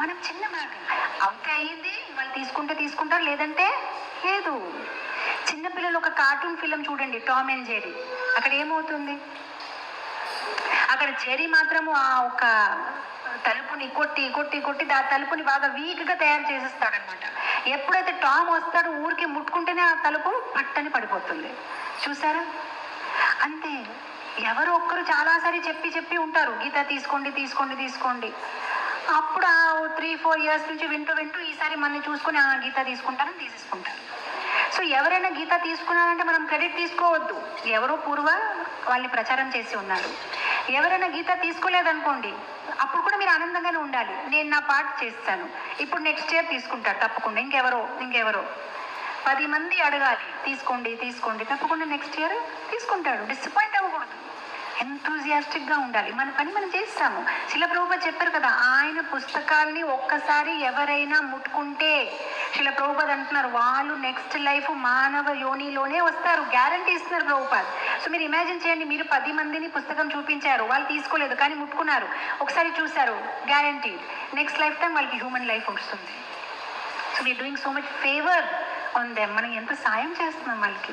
మనం చిన్న బ్యాగ్ అవుతే అయ్యింది వాళ్ళు తీసుకుంటే తీసుకుంటారు లేదంటే లేదు. చిన్నపిల్లలు ఒక కార్టూన్ ఫిలిం చూడండి టామ్ అండ్ జెరీ అక్కడ ఏమవుతుంది? అక్కడ జెరీ మాత్రము ఆ ఒక తలుపుని కొట్టి కొట్టి కొట్టి ఆ తలుపుని బాగా వీక్గా తయారు చేసేస్తాడనమాట ఎప్పుడైతే టామ్ వస్తాడో ఊరికి ముట్టుకుంటేనే ఆ తలుపు పట్టని పడిపోతుంది. చూసారా? అంతే. ఎవరో ఒక్కరు చాలాసారి చెప్పి చెప్పి ఉంటారు గీత తీసుకోండి తీసుకోండి తీసుకోండి. అప్పుడు ఆ త్రీ ఫోర్ ఇయర్స్ నుంచి వింటూ వింటూ ఈసారి మనల్ని చూసుకుని ఆ గీత తీసుకుంటారని తీసేసుకుంటారు సో ఎవరైనా గీత తీసుకున్నారంటే మనం క్రెడిట్ తీసుకోవద్దు. ఎవరో పూర్వ వాళ్ళని ప్రచారం చేసి ఉన్నారు. ఎవరైనా గీత తీసుకోలేదనుకోండి అప్పుడు కూడా మీరు ఆనందంగానే ఉండాలి. నేను నా పార్ట్ చేస్తాను. ఇప్పుడు నెక్స్ట్ ఇయర్ తీసుకుంటారు తప్పకుండా. ఇంకెవరో ఇంకెవరో. పది మంది అడగాలి. తీసుకోండి తీసుకోండి. తప్పకుండా నెక్స్ట్ ఇయర్ తీసుకుంటాడు. డిసప్పాయింట్ అవ్వకూడదు. ఎంతూజియాస్టిక్గా ఉండాలి. మన పని మనం చేస్తాము. శిలప్రభుప చెప్పారు కదా ఆయన పుస్తకాల్ని ఒక్కసారి ఎవరైనా ముట్టుకుంటే శిలప్రభుపద్ అంటున్నారు వాళ్ళు నెక్స్ట్ లైఫ్ మానవ యోనిలోనే వస్తారు. గ్యారంటీ ఇస్తున్నారు ప్రభుపాద్ సో మీరు ఇమాజిన్ చేయండి మీరు పది మందిని పుస్తకం చూపించారు వాళ్ళు తీసుకోలేదు కానీ ముట్టుకున్నారు. ఒకసారి చూశారు గ్యారంటీ నెక్స్ట్ లైఫ్ టైం వాళ్ళకి హ్యూమన్ లైఫ్ వస్తుంది. So we doing so much favour on them మనం ఎంత సాయం చేస్తున్నాం వాళ్ళకి.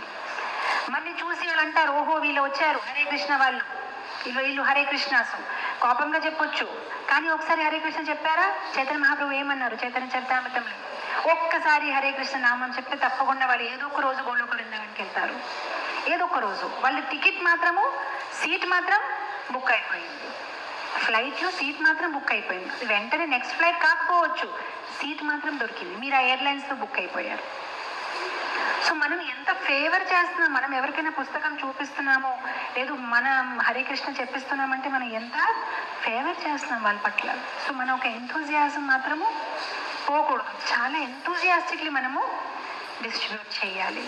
మళ్ళీ చూసి వాళ్ళు అంటారు ఓహో వీళ్ళు వచ్చారు. హరే కృష్ణ వాళ్ళు. వీళ్ళు హరే కృష్ణాసు కోపంగా చెప్పొచ్చు. కానీ ఒకసారి హరే కృష్ణ చెప్పారా? చైతన్య మహాప్రభు ఏమన్నారు? చైతన్య చరితామృతంలో ఒక్కసారి హరే కృష్ణ నామం చెప్తే తప్పకుండా వాళ్ళు ఏదో ఒక రోజు గోలోక బృందానికి వెళ్తారు. ఏదో ఒక రోజు. వాళ్ళ టికెట్ మాత్రము సీట్ మాత్రం బుక్ అయిపోయింది. ఫ్లైట్లో సీట్ మాత్రం బుక్ అయిపోయింది. వెంటనే నెక్స్ట్ ఫ్లైట్ కాకపోవచ్చు. సీట్ మాత్రం దొరికింది. మీరు ఆ ఎయిర్లైన్స్లో బుక్ అయిపోయారు. సో మనం ఎంత ఫేవర్ చేస్తున్నాం మనం ఎవరికైనా పుస్తకం చూపిస్తున్నామో లేదు మన హరికృష్ణ చెప్పిస్తున్నామంటే మనం ఎంత ఫేవర్ చేస్తున్నాం వాళ్ళ పట్ల. సో మనం ఒక ఎంతూజియాజం మాత్రము పోకూడదు. చాలా ఎంతూజియాస్టిక్లీ మనము డిస్ట్రిబ్యూట్ చేయాలి.